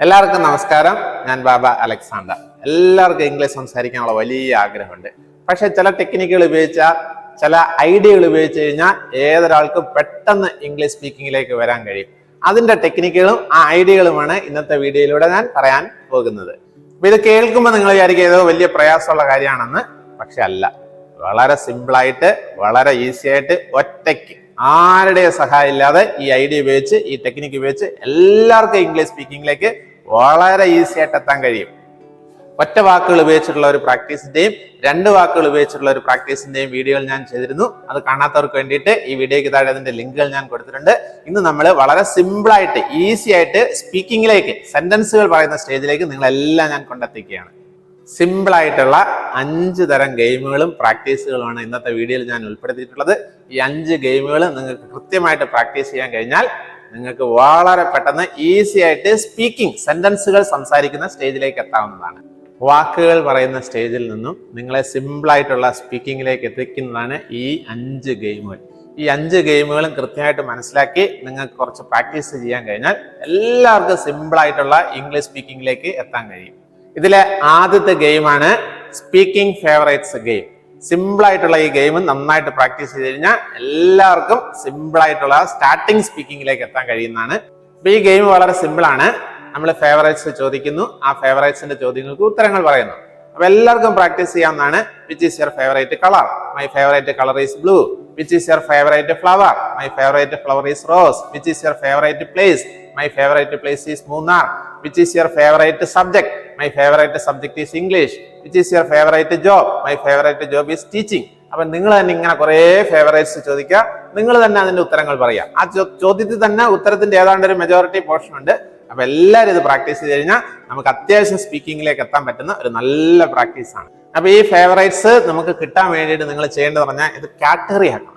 എല്ലാവർക്കും നമസ്കാരം. ഞാൻ ബാബ അലക്സാണ്ടർ. എല്ലാവർക്കും ഇംഗ്ലീഷ് സംസാരിക്കാനുള്ള വലിയ ആഗ്രഹമുണ്ട്. പക്ഷെ ചില ടെക്നിക്കുകൾ ഉപയോഗിച്ച ചില ഐഡിയകൾ ഉപയോഗിച്ച് കഴിഞ്ഞാൽ ഏതൊരാൾക്കും പെട്ടെന്ന് ഇംഗ്ലീഷ് സ്പീക്കിങ്ങിലേക്ക് വരാൻ കഴിയും. അതിന്റെ ടെക്നിക്കുകളും ആ ഐഡിയകളുമാണ് ഇന്നത്തെ വീഡിയോയിലൂടെ ഞാൻ പറയാൻ പോകുന്നത്. ഇത് കേൾക്കുമ്പോൾ നിങ്ങൾ വിചാരിക്കുക ഏതോ വലിയ പ്രയാസമുള്ള കാര്യമാണെന്ന്. പക്ഷെ അല്ല. വളരെ സിമ്പിളായിട്ട് വളരെ ഈസി ആയിട്ട് ഒറ്റയ്ക്ക് ആരുടെയും സഹായം ഇല്ലാതെ ഈ ഐഡിയ ഉപയോഗിച്ച് ഈ ടെക്നിക്ക് ഉപയോഗിച്ച് എല്ലാവർക്കും ഇംഗ്ലീഷ് സ്പീക്കിംഗിലേക്ക് വളരെ ഈസി ആയിട്ട് എത്താൻ കഴിയും. ഒറ്റ വാക്കുകൾ ഉപയോഗിച്ചിട്ടുള്ള ഒരു പ്രാക്ടീസിന്റെയും രണ്ട് വാക്കുകൾ ഉപയോഗിച്ചിട്ടുള്ള ഒരു പ്രാക്ടീസിന്റെയും വീഡിയോകൾ ഞാൻ ചെയ്തിരുന്നു. അത് കാണാത്തവർക്ക് വേണ്ടിയിട്ട് ഈ വീഡിയോയ്ക്ക് താഴെ അതിന്റെ ലിങ്കുകൾ ഞാൻ കൊടുത്തിട്ടുണ്ട്. ഇന്ന് നമ്മൾ വളരെ സിമ്പിൾ ആയിട്ട് ഈസി ആയിട്ട് സ്പീക്കിംഗിലേക്ക് സെന്റൻസുകൾ പറയുന്ന സ്റ്റേജിലേക്ക് നിങ്ങളെല്ലാം ഞാൻ കൊണ്ടെത്തിക്കുകയാണ്. സിമ്പിൾ ആയിട്ടുള്ള അഞ്ച് തരം ഗെയിമുകളും പ്രാക്ടീസുകളുമാണ് ഇന്നത്തെ വീഡിയോയിൽ ഞാൻ ഉൾപ്പെടുത്തിയിട്ടുള്ളത്. ഈ അഞ്ച് ഗെയിമുകൾ നിങ്ങൾക്ക് കൃത്യമായിട്ട് പ്രാക്ടീസ് ചെയ്യാൻ കഴിഞ്ഞാൽ നിങ്ങൾക്ക് വളരെ പെട്ടെന്ന് ഈസി ആയിട്ട് സ്പീക്കിംഗ് സെന്റൻസുകൾ സംസാരിക്കുന്ന സ്റ്റേജിലേക്ക് എത്താവുന്നതാണ്. വാക്കുകൾ പറയുന്ന സ്റ്റേജിൽ നിന്നും നിങ്ങളെ സിമ്പിളായിട്ടുള്ള സ്പീക്കിങ്ങിലേക്ക് എത്തിക്കുന്നതാണ് ഈ അഞ്ച് ഗെയിമുകൾ. ഈ അഞ്ച് ഗെയിമുകളും കൃത്യമായിട്ട് മനസ്സിലാക്കി നിങ്ങൾക്ക് കുറച്ച് പ്രാക്ടീസ് ചെയ്യാൻ കഴിഞ്ഞാൽ എല്ലാവർക്കും സിമ്പിളായിട്ടുള്ള ഇംഗ്ലീഷ് സ്പീക്കിങ്ങിലേക്ക് എത്താൻ കഴിയും. ഇതിലെ ആദ്യത്തെ ഗെയിമാണ് സ്പീക്കിംഗ് ഫേവറേറ്റ്സ് ഗെയിം. സിമ്പിൾ ആയിട്ടുള്ള ഈ ഗെയിം നന്നായിട്ട് പ്രാക്ടീസ് ചെയ്ത് കഴിഞ്ഞാൽ എല്ലാവർക്കും സിമ്പിൾ ആയിട്ടുള്ള സ്റ്റാർട്ടിംഗ് സ്പീക്കിംഗിലേക്ക് എത്താൻ കഴിയുന്നതാണ്. അപ്പൊ ഈ ഗെയിം വളരെ സിമ്പിൾ ആണ്. നമ്മൾ ഫേവറേറ്റ്സ് ചോദിക്കുന്നു. ആ ഫേവറേറ്റ്സിന്റെ ചോദ്യങ്ങൾക്ക് ഉത്തരങ്ങൾ പറയുന്നു. അപ്പൊ എല്ലാവർക്കും പ്രാക്ടീസ് ചെയ്യാവുന്നതാണ്. Which is your favourite colour my favourite colour is blue which is your favourite flower my favourite flower is rose which is your favourite place my favourite place is Munnar which is your favourite subject my favourite subject is English which is your favourite job my favourite job is teaching അപ്പൊ നിങ്ങൾ തന്നെ ഇങ്ങനെ കുറെ favourites ചോദിക്കുക. നിങ്ങൾ തന്നെ അതിന്റെ ഉത്തരങ്ങൾ പറയാം ആ ചോദ്യത്തിൽ തന്നെ ഉത്തരത്തിന്റെ ഏതാണ്ട് ഒരു മെജോറിറ്റി പോർഷൻ ഉണ്ട്. അപ്പൊ എല്ലാവരും ഇത് പ്രാക്ടീസ് ചെയ്ത് കഴിഞ്ഞാൽ നമുക്ക് അത്യാവശ്യം സ്പീക്കിംഗിലേക്ക് എത്താൻ പറ്റുന്ന ഒരു നല്ല പ്രാക്ടീസ് ആണ്. അപ്പൊ ഈ ഫേവറേറ്റ്സ് നമുക്ക് കിട്ടാൻ വേണ്ടിയിട്ട് നിങ്ങൾ ചെയ്യേണ്ടത് പറഞ്ഞാൽ ഇത് കാറ്റഗറി ആക്കണം.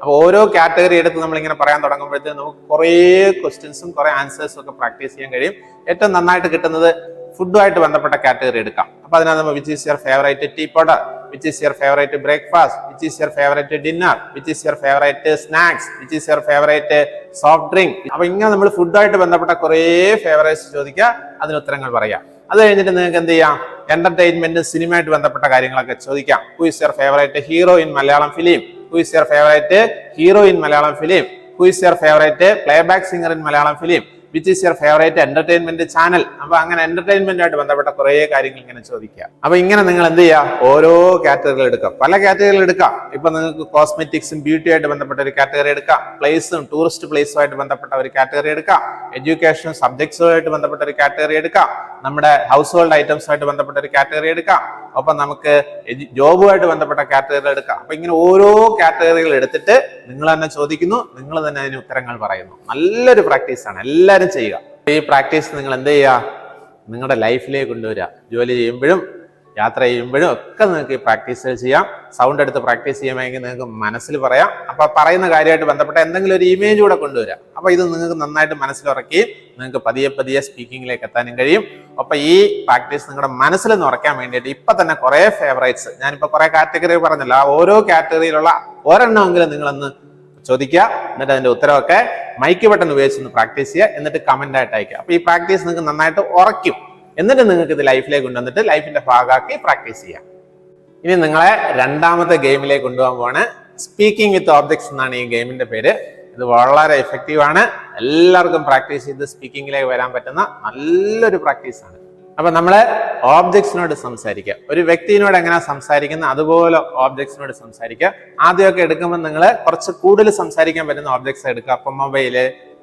അപ്പൊ ഓരോ കാറ്റഗറി എടുത്ത് നമ്മൾ ഇങ്ങനെ പറയാൻ തുടങ്ങുമ്പോഴത്തേക്ക് നമുക്ക് കുറേ ക്വസ്റ്റ്യൻസും കുറേ ആൻസേഴ്സും ഒക്കെ പ്രാക്ടീസ് ചെയ്യാൻ കഴിയും. ഏറ്റവും നന്നായിട്ട് കിട്ടുന്നത് ഫുഡുമായിട്ട് ബന്ധപ്പെട്ട കാറ്റഗറി എടുക്കാം. അപ്പോൾ അതിനകത്ത് നമ്മൾ which is your favourite tea powder which is your favourite breakfast which is your favourite dinner which is your favourite snacks which is your favourite soft drink അപ്പോൾ ഇങ്ങനെ നമ്മൾ ഫുഡുമായിട്ട് ബന്ധപ്പെട്ട കുറേ ഫേവറേറ്റ്സ് ചോദിക്കുക അതിന് ഉത്തരങ്ങൾ പറയാം അത് കഴിഞ്ഞിട്ട് നിങ്ങൾക്ക് എന്ത് ചെയ്യാം? എന്റർടൈൻമെന്റ് സിനിമയായിട്ട് ബന്ധപ്പെട്ട കാര്യങ്ങളൊക്കെ ചോദിക്കാം. Who is your favourite hero in Malayalam film who is your favourite hero in Malayalam film who is your favourite playback singer in Malayalam film which is your favourite entertainment channel അപ്പൊ അങ്ങനെ എന്റർടൈൻമെന്റുമായിട്ട് ബന്ധപ്പെട്ട കുറേ കാര്യങ്ങൾ ഇങ്ങനെ ചോദിക്കുക അപ്പൊ ഇങ്ങനെ നിങ്ങൾ എന്ത് ചെയ്യുക ഓരോ കാറ്റഗറികൾ എടുക്കാം. പല കാറ്റഗറികൾ എടുക്കാം. ഇപ്പൊ നിങ്ങൾക്ക് കോസ്മെറ്റിക്സും ബ്യൂട്ടിയായിട്ട് ബന്ധപ്പെട്ട ഒരു കാറ്റഗറി എടുക്കാം. പ്ലേസും ടൂറിസ്റ്റ് പ്ലേസുമായിട്ട് ബന്ധപ്പെട്ട ഒരു കാറ്റഗറി എടുക്കാം. എഡ്യൂക്കേഷൻ സബ്ജക്ട്സുമായിട്ട് ബന്ധപ്പെട്ട ഒരു കാറ്റഗറി എടുക്കാം. നമ്മുടെ ഹൗസ് ഹോൾഡ് ഐറ്റംസുമായിട്ട് ബന്ധപ്പെട്ട ഒരു കാറ്റഗറി എടുക്കാം. ഒപ്പം നമുക്ക് ജോബുമായിട്ട് ബന്ധപ്പെട്ട കാറ്റഗറികൾ എടുക്കാം. അപ്പൊ ഇങ്ങനെ ഓരോ കാറ്റഗറികൾ എടുത്തിട്ട് നിങ്ങൾ തന്നെ ചോദിക്കുന്നു. നിങ്ങൾ തന്നെ അതിന് ഉത്തരങ്ങൾ പറയുന്നു. നല്ലൊരു പ്രാക്ടീസ് ആണ്. എല്ലാവരും ചെയ്യുക. ഈ പ്രാക്ടീസ് നിങ്ങൾ എന്ത് ചെയ്യുക? നിങ്ങളുടെ ലൈഫിലേക്ക് കൊണ്ടുവരിക. ജോലി ചെയ്യുമ്പോഴും യാത്ര ചെയ്യുമ്പോഴും ഒക്കെ നിങ്ങൾക്ക് ഈ പ്രാക്ടീസ് ചെയ്യാം. സൗണ്ട് എടുത്ത് പ്രാക്ടീസ് ചെയ്യുമെങ്കിൽ നിങ്ങൾക്ക് മനസ്സിൽ പറയാം. അപ്പൊ പറയുന്ന കാര്യമായിട്ട് ബന്ധപ്പെട്ട എന്തെങ്കിലും ഒരു ഇമേജ് കൂടെ കൊണ്ടുവരാം അപ്പൊ ഇത് നിങ്ങൾക്ക് നന്നായിട്ട് മനസ്സിലുറക്കുകയും നിങ്ങൾക്ക് പതിയെ പതിയെ സ്പീക്കിങ്ങിലേക്ക് എത്താനും കഴിയും. അപ്പൊ ഈ പ്രാക്ടീസ് നിങ്ങളുടെ മനസ്സിൽ ഉറക്കാൻ വേണ്ടിയിട്ട് ഇപ്പൊ തന്നെ കുറെ ഫേവറേറ്റ്സ് ഞാനിപ്പോ കുറെ കാറ്റഗറി പറഞ്ഞല്ലോ. ആ ഓരോ കാറ്റഗറിയിലുള്ള ഒരെണ്ണമെങ്കിലും നിങ്ങളൊന്ന് ചോദിക്കുക. എന്നിട്ട് അതിന്റെ ഉത്തരവൊക്കെ മൈക്ക് ബട്ടൺ ഉപയോഗിച്ച് ഒന്ന് പ്രാക്ടീസ് ചെയ്യുക. എന്നിട്ട് കമന്റ് ആയിട്ട് അയക്കുക. അപ്പൊ ഈ പ്രാക്ടീസ് നിങ്ങൾക്ക് നന്നായിട്ട് ഉറയ്ക്കും. എന്നിട്ട് നിങ്ങൾക്ക് ഇത് ലൈഫിലേക്ക് കൊണ്ടുവന്നിട്ട് ലൈഫിന്റെ ഭാഗമാക്കി പ്രാക്ടീസ് ചെയ്യാം. ഇനി നിങ്ങളെ രണ്ടാമത്തെ ഗെയിമിലേക്ക് കൊണ്ടുപോകാൻ പോവാണ്. സ്പീക്കിംഗ് വിത്ത് ഓബ്ജക്ട്സ് എന്നാണ് ഈ ഗെയിമിന്റെ പേര്. ഇത് വളരെ എഫക്റ്റീവ് ആണ്. എല്ലാവർക്കും പ്രാക്ടീസ് ചെയ്ത് സ്പീക്കിങ്ങിലേക്ക് വരാൻ പറ്റുന്ന നല്ലൊരു പ്രാക്ടീസ് ആണ്. അപ്പൊ നമ്മൾ ഓബ്ജക്ട്സിനോട് സംസാരിക്കുക. ഒരു വ്യക്തിയോട് എങ്ങനെ സംസാരിക്കുന്ന അതുപോലെ ഓബ്ജക്ട്സിനോട് സംസാരിക്കുക. ആദ്യമൊക്കെ എടുക്കുമ്പോൾ നിങ്ങൾ കുറച്ച് കൂടുതൽ സംസാരിക്കാൻ പറ്റുന്ന ഓബ്ജക്ട്സ് എടുക്കുക. അപ്പം mobile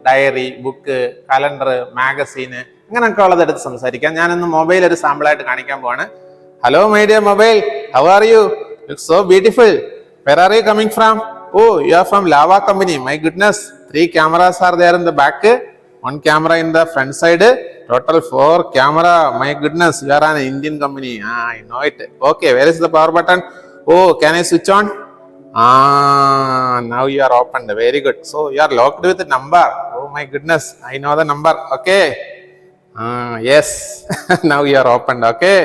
diary book calendar magazine അങ്ങനെയൊക്കെ ഉള്ളത് എടുത്ത് സംസാരിക്കാം ഞാനിന്ന് മൊബൈൽ ഒരു സാമ്പിൾ ആയിട്ട് കാണിക്കാൻ പോവാണ്. Hello my dear mobile how are you look so beautiful where are you coming from oh you are from Lava company my goodness three cameras are there in the back one camera in the front side total four camera. My goodness you are an indian company. Ah, i know it. Okay where is the power button? Oh can i switch on? Ah now you are opened. Very good. So you are locked with the number. Oh my goodness. I know the number. Okay. Ah yes. Now you are opened. Okay.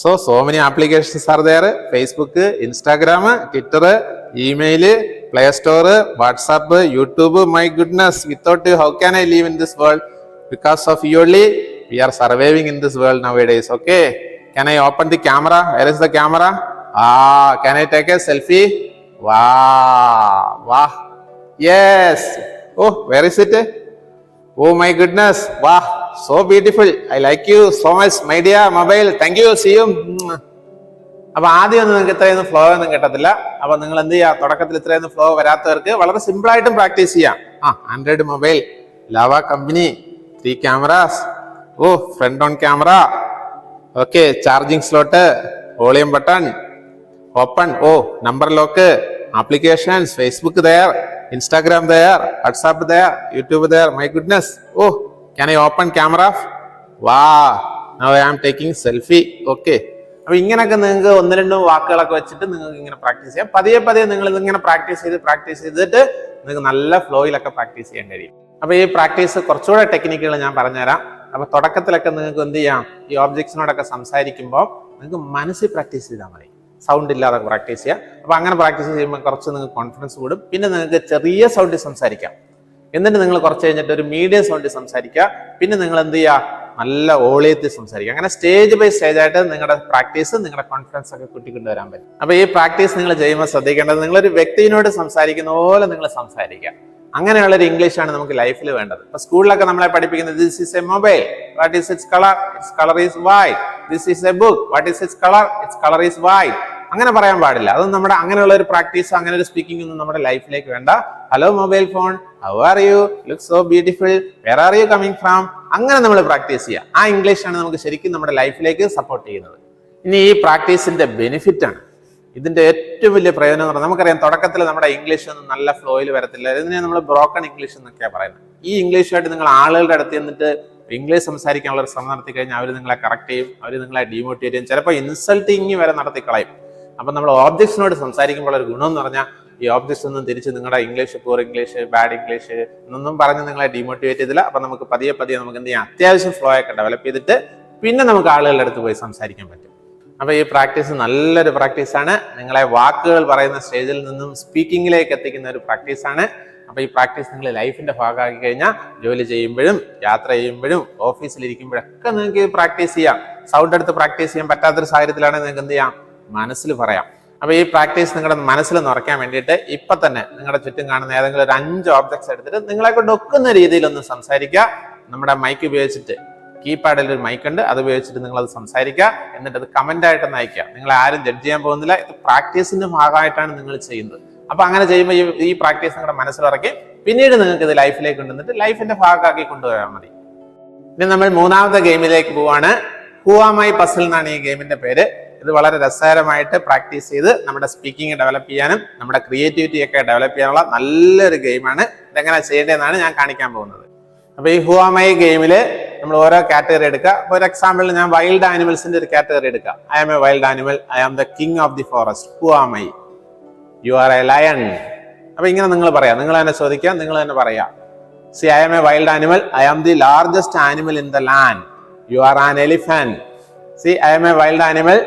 So so many applications are there. Facebook instagram twitter email. Play Store, WhatsApp, YouTube. My goodness, without you, how can I live in this world? Because of you only, we are surviving in this world nowadays. Okay. Can I open the camera? Where is the camera? Ah, can I take a selfie? Wow. Wow. Yes. Oh, where is it? Oh my goodness. Wow. So beautiful. I like you so much. My dear mobile. Thank you. See you. അപ്പൊ ആദ്യം ഒന്നും നിങ്ങൾക്ക് ഇത്രയൊന്നും flow ഒന്നും കിട്ടത്തില്ല. അപ്പൊ നിങ്ങൾ എന്ത് ചെയ്യുക തുടക്കത്തിൽ ഇത്രയൊന്നും ഫ്ലോ വരാത്തവർക്ക് വളരെ സിമ്പിൾ ആയിട്ടും പ്രാക്ടീസ് ചെയ്യാം. ആ android mobile Lava company three cameras oh front on camera okay charging slot volume button open oh number lock applications Facebook there Instagram there WhatsApp there YouTube there my goodness oh can I open camera wow now I am taking selfie okay അപ്പൊ ഇങ്ങനെയൊക്കെ നിങ്ങൾക്ക് ഒന്ന് രണ്ടും വാക്കുകളൊക്കെ വെച്ചിട്ട് നിങ്ങൾക്ക് ഇങ്ങനെ practice ചെയ്യാം. പതിയെ പതിയെ നിങ്ങൾ ഇതിങ്ങനെ പ്രാക്ടീസ് ചെയ്ത് പ്രാക്ടീസ് ചെയ്തിട്ട് നിങ്ങൾക്ക് നല്ല ഫ്ലോയിലൊക്കെ പ്രാക്ടീസ് ചെയ്യാൻ കഴിയും. അപ്പൊ ഈ പ്രാക്ടീസ് കുറച്ചുകൂടെ ടെക്നിക്കുകൾ ഞാൻ പറഞ്ഞുതരാം. അപ്പൊ തുടക്കത്തിലൊക്കെ നിങ്ങൾക്ക് എന്ത് ചെയ്യാം? ഈ ഓബ്ജക്ട്സിനോടൊക്കെ സംസാരിക്കുമ്പോൾ നിങ്ങൾക്ക് മനസ്സിൽ പ്രാക്ടീസ് ചെയ്താൽ മതി. സൗണ്ട് ഇല്ലാതെ പ്രാക്ടീസ് ചെയ്യാം. അപ്പൊ അങ്ങനെ പ്രാക്ടീസ് ചെയ്യുമ്പോൾ കുറച്ച് നിങ്ങൾക്ക് കോൺഫിഡൻസ് കൂടും. പിന്നെ നിങ്ങൾക്ക് ചെറിയ സൗണ്ടിൽ സംസാരിക്കാം. എന്നിട്ട് നിങ്ങൾ കുറച്ച് കഴിഞ്ഞിട്ട് ഒരു മീഡിയം സൗണ്ടിൽ സംസാരിക്കുക. പിന്നെ നിങ്ങൾ എന്ത് ചെയ്യുക? നല്ല ഓളിയത്തിൽ സംസാരിക്കുക അങ്ങനെ സ്റ്റേജ് ബൈ സ്റ്റേജ് ആയിട്ട് നിങ്ങളുടെ പ്രാക്ടീസ് നിങ്ങളുടെ കോൺഫിഡൻസ് ഒക്കെ കൂട്ടിക്കൊണ്ടുവരാൻ പറ്റും. അപ്പൊ ഈ പ്രാക്ടീസ് നിങ്ങൾ ചെയ്യുമ്പോൾ ശ്രദ്ധിക്കേണ്ടത് നിങ്ങളൊരു വ്യക്തിയോട് സംസാരിക്കുന്ന പോലെ നിങ്ങൾ സംസാരിക്കുക. അങ്ങനെയുള്ള ഒരു ഇംഗ്ലീഷാണ് നമുക്ക് ലൈഫിൽ വേണ്ടത്. ഇപ്പൊ സ്കൂളിലൊക്കെ നമ്മളെ പഠിപ്പിക്കുന്നത് this is a mobile what is its colour its colour is white this is a book what is its colour its colour is white അങ്ങനെ പറയാൻ പാടില്ല. അതൊന്നും നമ്മുടെ അങ്ങനെയുള്ള ഒരു പ്രാക്ടീസ് അങ്ങനെ ഒരു സ്പീക്കിംഗ് ഒന്നും നമ്മുടെ ലൈഫിലേക്ക് വേണ്ട. Hello mobile phone how are you look so beautiful where are you coming from അങ്ങനെ നമ്മൾ പ്രാക്ടീസ് ചെയ്യുക ആ ഇംഗ്ലീഷ് ആണ് നമുക്ക് ശരിക്കും നമ്മുടെ ലൈഫിലേക്ക് സപ്പോർട്ട് ചെയ്യുന്നത്. ഇനി ഈ പ്രാക്ടീസിന്റെ ബെനിഫിറ്റ് ആണ്. ഇതിന്റെ ഏറ്റവും വലിയ പ്രയോജനം എന്ന് പറഞ്ഞാൽ നമുക്കറിയാം തുടക്കത്തിൽ നമ്മുടെ ഇംഗ്ലീഷ് ഒന്നും നല്ല ഫ്ലോയിൽ വരത്തില്ല. ഇതിനെ നമ്മൾ ബ്രോക്കൺ ഇംഗ്ലീഷ് എന്നൊക്കെയാണ് പറയുന്നത്. ഈ ഇംഗ്ലീഷുമായിട്ട് നിങ്ങൾ ആളുകളുടെ അടുത്ത് ചെന്നിട്ട് ഇംഗ്ലീഷ് സംസാരിക്കാനുള്ള ഒരു ശ്രമം നടത്തി കഴിഞ്ഞാൽ അവർ നിങ്ങളെ കറക്റ്റ് ചെയ്യും അവർ നിങ്ങളെ ഡിമോട്ടിവേറ്റ് ചെയ്യും. ചിലപ്പോൾ ഇൻസൾട്ടിങ് വരെ നടത്തി കളയും അപ്പൊ നമ്മൾ ഓബ്ജക്ട്സിനോട് സംസാരിക്കുമ്പോൾ ഒരു ഗുണം എന്ന് പറഞ്ഞാൽ ഈ ഓബ്ജക്ട്സ് ഒന്നും തിരിച്ച് നിങ്ങളുടെ English poor English bad English എന്നൊന്നും പറഞ്ഞ് നിങ്ങളെ ഡിമോട്ടിവേറ്റ് ചെയ്തില്ല. അപ്പൊ നമുക്ക് പതിയെ പതിയെ നമുക്ക് എന്ത് ചെയ്യാം? അത്യാവശ്യം ഫ്ലോ ഒക്കെ ഡെവലപ്പ് ചെയ്തിട്ട് പിന്നെ നമുക്ക് ആളുകളുടെ അടുത്ത് പോയി സംസാരിക്കാൻ പറ്റും. അപ്പോൾ ഈ പ്രാക്ടീസ് നല്ലൊരു പ്രാക്ടീസാണ് നിങ്ങളെ വാക്കുകൾ പറയുന്ന സ്റ്റേജിൽ നിന്നും സ്പീക്കിങ്ങിലേക്ക് എത്തിക്കുന്ന ഒരു പ്രാക്ടീസാണ് ആണ്. അപ്പൊ ഈ പ്രാക്ടീസ് നിങ്ങൾ ലൈഫിന്റെ ഭാഗമാക്കി കഴിഞ്ഞാൽ ജോലി ചെയ്യുമ്പോഴും യാത്ര ചെയ്യുമ്പോഴും ഓഫീസിലിരിക്കുമ്പോഴൊക്കെ നിങ്ങൾക്ക് പ്രാക്ടീസ് ചെയ്യാം. സൗണ്ട് എടുത്ത് പ്രാക്ടീസ് ചെയ്യാൻ പറ്റാത്തൊരു സാഹചര്യത്തിലാണെങ്കിൽ നിങ്ങൾക്ക് എന്ത് ചെയ്യാം? മനസ്സിൽ പറയാം. അപ്പൊ ഈ പ്രാക്ടീസ് നിങ്ങളുടെ മനസ്സിൽ നിറയ്ക്കാൻ വേണ്ടിയിട്ട് ഇപ്പൊ തന്നെ നിങ്ങളുടെ ചുറ്റും കാണുന്ന ഏതെങ്കിലും ഒരു അഞ്ച് ഓബ്ജക്ട്സ് എടുത്തിട്ട് നിങ്ങളെ കൊണ്ട് ഒക്കുന്ന രീതിയിൽ ഒന്ന് സംസാരിക്കുക. നമ്മുടെ മൈക്ക് ഉപയോഗിച്ചിട്ട് കീപാഡിൽ ഒരു മൈക്ക് ഉണ്ട്. അത് ഉപയോഗിച്ചിട്ട് നിങ്ങൾ അത് സംസാരിക്കുക. എന്നിട്ട് അത് കമന്റ് ആയിട്ട് അയക്കുക നിങ്ങൾ ആരും ജഡ്ജ് ചെയ്യാൻ പോകുന്നില്ല. ഇത് പ്രാക്ടീസിന്റെ ഭാഗമായിട്ടാണ് നിങ്ങൾ ചെയ്യുന്നത്. അപ്പൊ അങ്ങനെ ചെയ്യുമ്പോൾ ഈ ഈ പ്രാക്ടീസ് നിങ്ങളുടെ മനസ്സിലിറക്കി പിന്നീട് നിങ്ങൾക്ക് ഇത് ലൈഫിലേക്ക് കൊണ്ടുവന്നിട്ട് ലൈഫിന്റെ ഭാഗമാക്കി കൊണ്ടുവരാൻ മതി. ഇനി നമ്മൾ മൂന്നാമത്തെ ഗെയിമിലേക്ക് പോവാണ്. ഹുവാമായി പസിൽ എന്നാണ് ഈ ഗെയിമിന്റെ പേര്. ഇത് വളരെ രസകരമായിട്ട് പ്രാക്ടീസ് ചെയ്ത് നമ്മുടെ സ്പീക്കിംഗ് ഡെവലപ്പ് ചെയ്യാനും നമ്മുടെ ക്രിയേറ്റിവിറ്റി ഒക്കെ ഡെവലപ്പ് ചെയ്യാനുള്ള നല്ലൊരു ഗെയിമാണ് ഇതെങ്ങനെ ചെയ്യേണ്ടതെന്നാണ് ഞാൻ കാണിക്കാൻ പോകുന്നത്. അപ്പോൾ ഈ ഹുവാമൈ ഗെയിമിൽ നമ്മൾ ഓരോ കാറ്റഗറി എടുക്കുക. ഒരു എക്സാമ്പിൾ ഞാൻ വൈൽഡ് ആനിമൽസിന്റെ ഒരു കാറ്റഗറി എടുക്കുക. I am a wild animal I am the king of the forest who am I you are a lion അപ്പോൾ ഇങ്ങനെ നിങ്ങൾ പറയാം. നിങ്ങൾ തന്നെ ചോദിക്കാം നിങ്ങൾ തന്നെ പറയാം. See I am a wild animal I am the largest animal in the land you are an elephant see I am a wild animal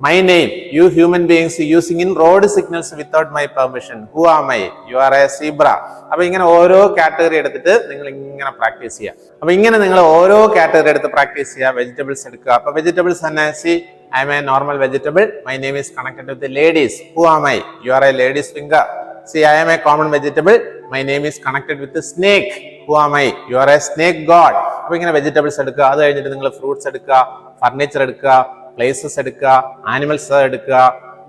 my name you human beings using in road signals without my permission who are my you are a zebra അപ്പൊ ഇങ്ങനെ ഓരോ category എടുത്തിട്ട് നിങ്ങൾ ഇങ്ങനെ practice ചെയ്യുക അപ്പൊ ഇങ്ങനെ നിങ്ങൾ ഓരോ കാറ്റഗറി എടുത്ത് പ്രാക്ടീസ് ചെയ്യുക വെജിറ്റബിൾസ് എടുക്കുക. അപ്പൊ വെജിറ്റബിൾസ് തന്നെ see I am a normal vegetable my name is connected with ladies who are my you are a ladies finger see I am a common vegetable my name is connected with snake who are my you are a snake gourd അപ്പൊ ഇങ്ങനെ vegetables എടുക്കുക. അത് കഴിഞ്ഞിട്ട് നിങ്ങൾ fruits എടുക്കുക. Furniture എടുക്കുക. Places എടുക്കുക animals എടുക്കുക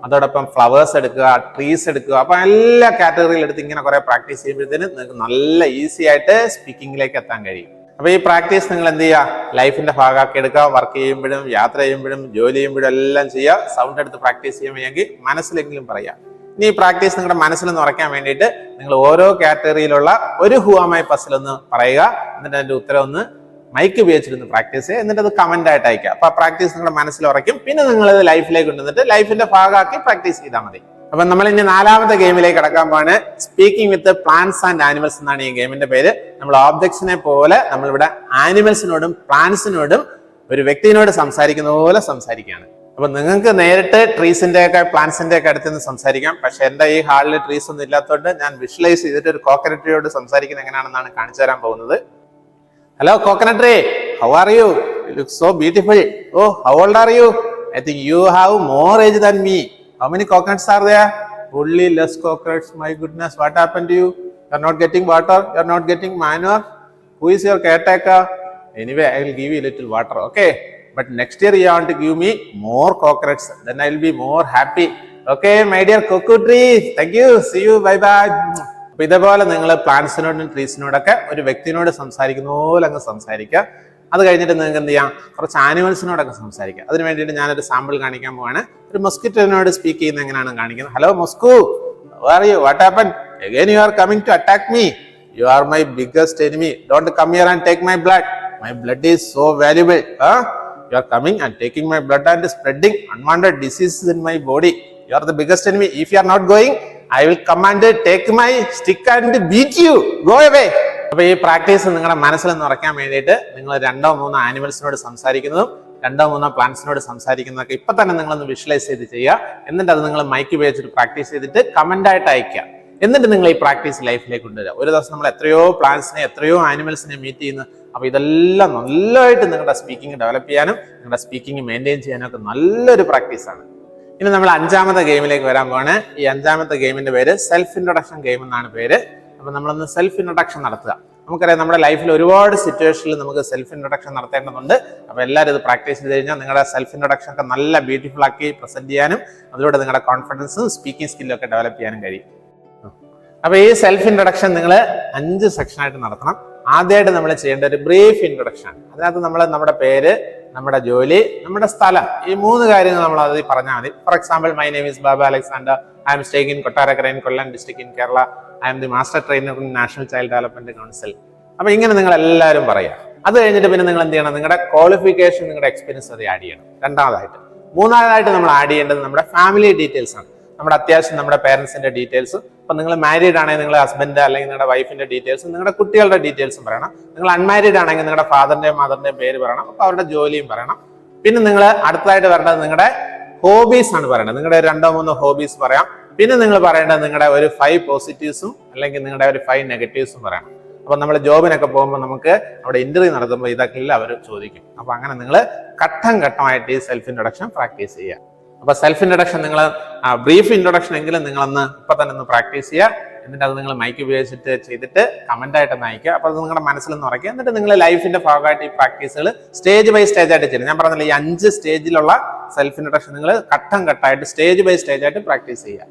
അതോടൊപ്പം ഫ്ലവേഴ്സ് എടുക്കുക ട്രീസ് എടുക്കുക. അപ്പൊ എല്ലാ കാറ്റഗറിയിൽ എടുത്ത് ഇങ്ങനെ കുറെ പ്രാക്ടീസ് ചെയ്യുമ്പോഴത്തേന് നിങ്ങൾക്ക് നല്ല ഈസി ആയിട്ട് സ്പീക്കിങ്ങിലേക്ക് എത്താൻ കഴിയും. അപ്പൊ ഈ പ്രാക്ടീസ് നിങ്ങൾ എന്ത് ചെയ്യുക? ലൈഫിന്റെ ഭാഗമാക്കി എടുക്കുക. വർക്ക് ചെയ്യുമ്പോഴും യാത്ര ചെയ്യുമ്പോഴും ജോലി ചെയ്യുമ്പോഴും എല്ലാം ചെയ്യുക. സൗണ്ട് എടുത്ത് പ്രാക്ടീസ് ചെയ്യുമ്പോൾ മനസ്സിലെങ്കിലും പറയാം ഇനി ഈ പ്രാക്ടീസ് നിങ്ങളുടെ മനസ്സിൽ നിറയ്ക്കാൻ വേണ്ടിയിട്ട് നിങ്ങൾ ഓരോ കാറ്റഗറിയിലുള്ള ഒരു ഹുവാമായി പസിലൊന്ന് പറയുക. എന്നിട്ട് അതിന്റെ ഉത്തരം ഒന്ന് മൈക്ക് ഉപയോഗിച്ചിരുന്ന് പ്രാക്ടീസ് ചെയ്യുക എന്നിട്ട് അത് കമന്റ് ആയിട്ട് അയക്കുക അപ്പൊ പ്രാക്ടീസ് നിങ്ങളുടെ മനസ്സിൽ ഉറയ്ക്കും. പിന്നെ നിങ്ങൾ ഇത് ലൈഫിലേക്ക് കൊണ്ടുവന്നിട്ട് ലൈഫിന്റെ ഭാഗമാക്കി പ്രാക്ടീസ് ചെയ്താൽ മതി. അപ്പൊ നമ്മൾ ഇനി നാലാമത്തെ ഗെയിമിലേക്ക് കടക്കാൻ പോവാണ്. Speaking with plants and animals എന്നാണ് ഈ ഗെയിമിന്റെ പേര്. നമ്മൾ ഓബ്ജക്ട്സിനെ പോലെ നമ്മളിവിടെ ആനിമൽസിനോടും പ്ലാന്റ്സിനോടും ഒരു വ്യക്തിയോട് സംസാരിക്കുന്ന പോലെ സംസാരിക്കുകയാണ്. അപ്പൊ നിങ്ങൾക്ക് നേരിട്ട് ട്രീസിന്റെ ഒക്കെ പ്ലാന്റ്സിന്റെ ഒക്കെ അടുത്ത് നിന്ന് സംസാരിക്കാം. പക്ഷെ എന്റെ ഈ ഹാളിൽ ട്രീസ് ഒന്നും ഇല്ലാത്തതുകൊണ്ട് ഞാൻ വിഷ്വലൈസ് ചെയ്തിട്ട് ഒരു കോക്കനറ്റിയോട് സംസാരിക്കുന്ന എങ്ങനെയാണെന്നാണ് കാണിച്ചു തരാൻ പോകുന്നത്. Hello coconut tree how are you? You look so beautiful. Oh, how old are you? I think you have more age than me. How many coconuts are there? Only less coconuts. My goodness, what happened to you? You're not getting water. You're not getting manure. Who is your caretaker? Anyway, I will give you a little water. Okay. But next year you want to give me more coconuts. Then I will be more happy. Okay, my dear cocoa tree. Thank you. See you. Bye bye. അപ്പൊ ഇതേപോലെ നിങ്ങൾ പ്ലാന്റ്സിനോടും ട്രീസിനോടൊക്കെ ഒരു വ്യക്തിനോട് സംസാരിക്കുന്ന പോലെ അങ്ങ് സംസാരിക്കുക. അത് കഴിഞ്ഞിട്ട് നിങ്ങൾക്ക് എന്ത് ചെയ്യാം? കുറച്ച് ആനിമൽസിനോടൊക്കെ സംസാരിക്കുക. അതിന് വേണ്ടിയിട്ട് ഞാനൊരു സാമ്പിൾ കാണിക്കാൻ പോവാണ്. ഒരു മൊസ്കിറ്റോനോട് സ്പീക്ക് ചെയ്യുന്ന എങ്ങനെയാണ് കാണിക്കുന്നത്? Hello mosquito you what happen again you are coming to attack me you are my biggest enemy don't come here and take my blood my blood is so valuable you are coming and taking my blood and spreading unwanted diseases in my body you are the biggest enemy if you are not going, I will command take my my and beat you go away. അപ്പൊ ഈ practice നിങ്ങളുടെ മനസ്സിൽ നിറയ്ക്കാൻ വേണ്ടിയിട്ട് നിങ്ങൾ രണ്ടോ മൂന്നോ ആനിമൽസിനോട് സംസാരിക്കുന്നതും രണ്ടോ മൂന്നോ പ്ലാന്റ്സിനോട് സംസാരിക്കുന്നതൊക്കെ ഇപ്പൊ തന്നെ നിങ്ങളൊന്ന് വിഷ്വലൈസ് ചെയ്ത് ചെയ്യുക. എന്നിട്ട് അത് നിങ്ങൾ മൈക്ക് ഉപയോഗിച്ചിട്ട് പ്രാക്ടീസ് ചെയ്തിട്ട് കമന്റ് ആയിട്ട് അയക്കുക എന്നിട്ട് നിങ്ങൾ ഈ പ്രാക്ടീസ് ലൈഫിലേക്ക് കൊണ്ടുവരിക. ഒരു ദിവസം നമ്മൾ എത്രയോ പ്ലാന്റ്സിനെ എത്രയോ ആനിമൽസിനെ മീറ്റ് ചെയ്യുന്നു. അപ്പൊ ഇതെല്ലാം നല്ലതായിട്ട് നിങ്ങളുടെ സ്പീക്കിംഗ് ഡെവലപ്പ് ചെയ്യാനും നിങ്ങളുടെ സ്പീക്കിംഗ് മെയിന്റെയിൻ ചെയ്യാനും ഒക്കെ നല്ലൊരു പ്രാക്ടീസാണ്. ഇനി നമ്മൾ അഞ്ചാമത്തെ ഗെയിമിലേക്ക് വരാൻ പോവാണ്. ഈ അഞ്ചാമത്തെ ഗെയിമിന്റെ പേര് സെൽഫ് ഇൻട്രൊഡക്ഷൻ ഗെയിം എന്നാണ് പേര്. അപ്പൊ നമ്മളൊന്ന് സെൽഫ് ഇൻട്രൊഡക്ഷൻ നടത്തുക. നമുക്കറിയാം നമ്മുടെ ലൈഫിൽ ഒരുപാട് സിറ്റുവേഷനിൽ നമുക്ക് സെൽഫ് ഇൻട്രൊഡക്ഷൻ നടത്തേണ്ടതുണ്ട്. അപ്പൊ എല്ലാവരും ഇത് പ്രാക്ടീസ് ചെയ്ത് കഴിഞ്ഞാൽ നിങ്ങളുടെ സെൽഫ് ഇൻട്രൊഡക്ഷൻ ഒക്കെ നല്ല ബ്യൂട്ടിഫുൾ ആക്കി പ്രസന്റ് ചെയ്യാനും അതിലൂടെ നിങ്ങളുടെ കോൺഫിഡൻസും സ്പീക്കിംഗ് സ്കില്ലും ഒക്കെ ഡെവലപ്പ് ചെയ്യാനും കഴിയും. അപ്പൊ ഈ സെൽഫ് ഇൻട്രൊഡക്ഷൻ നിങ്ങൾ അഞ്ച് സെക്ഷൻ ആയിട്ട് നടത്തണം. ആദ്യമായിട്ട് നമ്മൾ ചെയ്യേണ്ട ഒരു ബ്രീഫ് ഇൻട്രൊഡക്ഷൻ അതിനകത്ത് നമ്മൾ നമ്മുടെ പേര് നമ്മുടെ ജോലി നമ്മുടെ സ്ഥലം. ഈ മൂന്ന് കാര്യങ്ങൾ നമ്മൾ അതിൽ പറഞ്ഞാൽ മതി. For example my name is Baba Alexander I am stake in Kottarakkara in Kollam district in Kerala I am the master trainer in national child development council അപ്പൊ ഇങ്ങനെ നിങ്ങൾ എല്ലാവരും പറയാം അത് കഴിഞ്ഞിട്ട് പിന്നെ നിങ്ങൾ എന്ത് ചെയ്യണം? നിങ്ങളുടെ ക്വാളിഫിക്കേഷൻ നിങ്ങളുടെ എക്സ്പീരിയൻസ് അത് ആഡ് ചെയ്യണം. രണ്ടാമതായിട്ട്. മൂന്നാമതായിട്ട് നമ്മൾ ആഡ് ചെയ്യേണ്ടത് നമ്മുടെ ഫാമിലി ഡീറ്റെയിൽസ് ആണ്. നമ്മുടെ അത്യാവശ്യം നമ്മുടെ പേരൻസിന്റെ ഡീറ്റെയിൽസ് ഇപ്പൊ നിങ്ങൾ മാരീഡ് ആണെങ്കിൽ നിങ്ങളുടെ ഹസ്ബൻഡ് അല്ലെങ്കിൽ നിങ്ങളുടെ വൈഫിന്റെ ഡീറ്റെയിൽസ് നിങ്ങളുടെ കുട്ടികളുടെ ഡീറ്റെയിൽസും പറയണം. നിങ്ങൾ അൺമാരീഡ് ആണെങ്കിൽ നിങ്ങളുടെ ഫാദറിന്റെയും മദറിന്റെയും പേര് പറയണം. അപ്പൊ അവരുടെ ജോലിയും പറയണം. പിന്നെ നിങ്ങൾ അടുത്തതായിട്ട് വരേണ്ടത് നിങ്ങളുടെ ഹോബീസ് ആണ് പറയേണ്ടത്. നിങ്ങളുടെ രണ്ടോ മൂന്നോ ഹോബീസ് പറയാം. പിന്നെ നിങ്ങൾ പറയേണ്ടത് നിങ്ങളുടെ ഒരു ഫൈവ് പോസിറ്റീവ്സും അല്ലെങ്കിൽ നിങ്ങളുടെ ഒരു ഫൈവ് നെഗറ്റീവ്സും പറയണം. അപ്പൊ നമ്മൾ ജോബിനൊക്കെ പോകുമ്പോൾ നമുക്ക് അവിടെ ഇന്റർവ്യൂ നടത്തുമ്പോൾ ഇതൊക്കെ അവർ ചോദിക്കും. അപ്പൊ അങ്ങനെ നിങ്ങൾ ഘട്ടം ഘട്ടമായിട്ട് ഈ സെൽഫ് ഇൻട്രൊഡക്ഷൻ പ്രാക്ടീസ് ചെയ്യുക. അപ്പൊ സെൽഫ് ഇൻട്രൊഡക്ഷൻ നിങ്ങൾ ബ്രീഫ് ഇൻട്രൊഡക്ഷൻ എങ്കിലും നിങ്ങൾ ഒന്ന് ഇപ്പൊ തന്നെ ഒന്ന് പ്രാക്ടീസ് ചെയ്യുക. എന്നിട്ട് അത് നിങ്ങൾ മൈക്ക് ഉപയോഗിച്ചിട്ട് ചെയ്തിട്ട് കമന്റ് ആയിട്ട് നയിക്കുക അയക്കുക. അപ്പൊ അത് നിങ്ങളുടെ മനസ്സിൽ നിന്ന് ഉറക്കുക എന്നിട്ട് നിങ്ങൾ ലൈഫിന്റെ ഭാഗമായിട്ട് ഈ പ്രാക്ടീസുകൾ സ്റ്റേജ് ബൈ സ്റ്റേജ് ആയിട്ട് ചെയ്യണം ഞാൻ പറഞ്ഞില്ല ഈ അഞ്ച് സ്റ്റേജിലുള്ള സെൽഫ് ഇൻട്രൊഡക്ഷൻ നിങ്ങൾ ഘട്ടം ഘട്ടമായിട്ട് സ്റ്റേജ് ബൈ സ്റ്റേജ് ആയിട്ട് പ്രാക്ടീസ് ചെയ്യുക.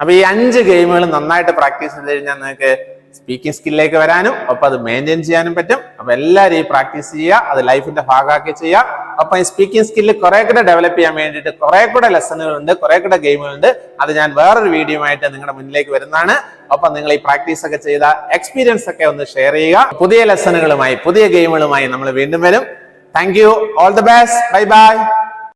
അപ്പൊ ഈ അഞ്ച് ഗെയിമുകൾ നന്നായിട്ട് പ്രാക്ടീസ് ചെയ്ത് കഴിഞ്ഞാൽ നിങ്ങൾക്ക് സ്പീക്കിംഗ് സ്കില്ലിലേക്ക് വരാനും ഒപ്പം അത് മെയിന്റെയിൻ ചെയ്യാനും പറ്റും. അപ്പൊ എല്ലാവരും ഈ പ്രാക്ടീസ് ചെയ്യുക അത് ലൈഫിന്റെ ഭാഗമാക്കി ചെയ്യുക. അപ്പൊ ഈ സ്പീക്കിംഗ് സ്കില്ല് കുറെ കൂടെ ഡെവലപ്പ് ചെയ്യാൻ വേണ്ടിയിട്ട് കുറെ കൂടെ ലെസണുകളുണ്ട് കുറെ കൂടെ ഗെയിമുകളുണ്ട് അത് ഞാൻ വേറൊരു വീഡിയോ ആയിട്ട് നിങ്ങളുടെ മുന്നിലേക്ക് വരുന്നതാണ്. ഒപ്പം നിങ്ങൾ ഈ പ്രാക്ടീസ് ഒക്കെ ചെയ്ത എക്സ്പീരിയൻസ് ഒക്കെ ഒന്ന് ഷെയർ ചെയ്യുക. പുതിയ ലെസണുകളുമായി പുതിയ ഗെയിമുകളുമായി നമ്മൾ വീണ്ടും വരും. Thank you all the best bye bye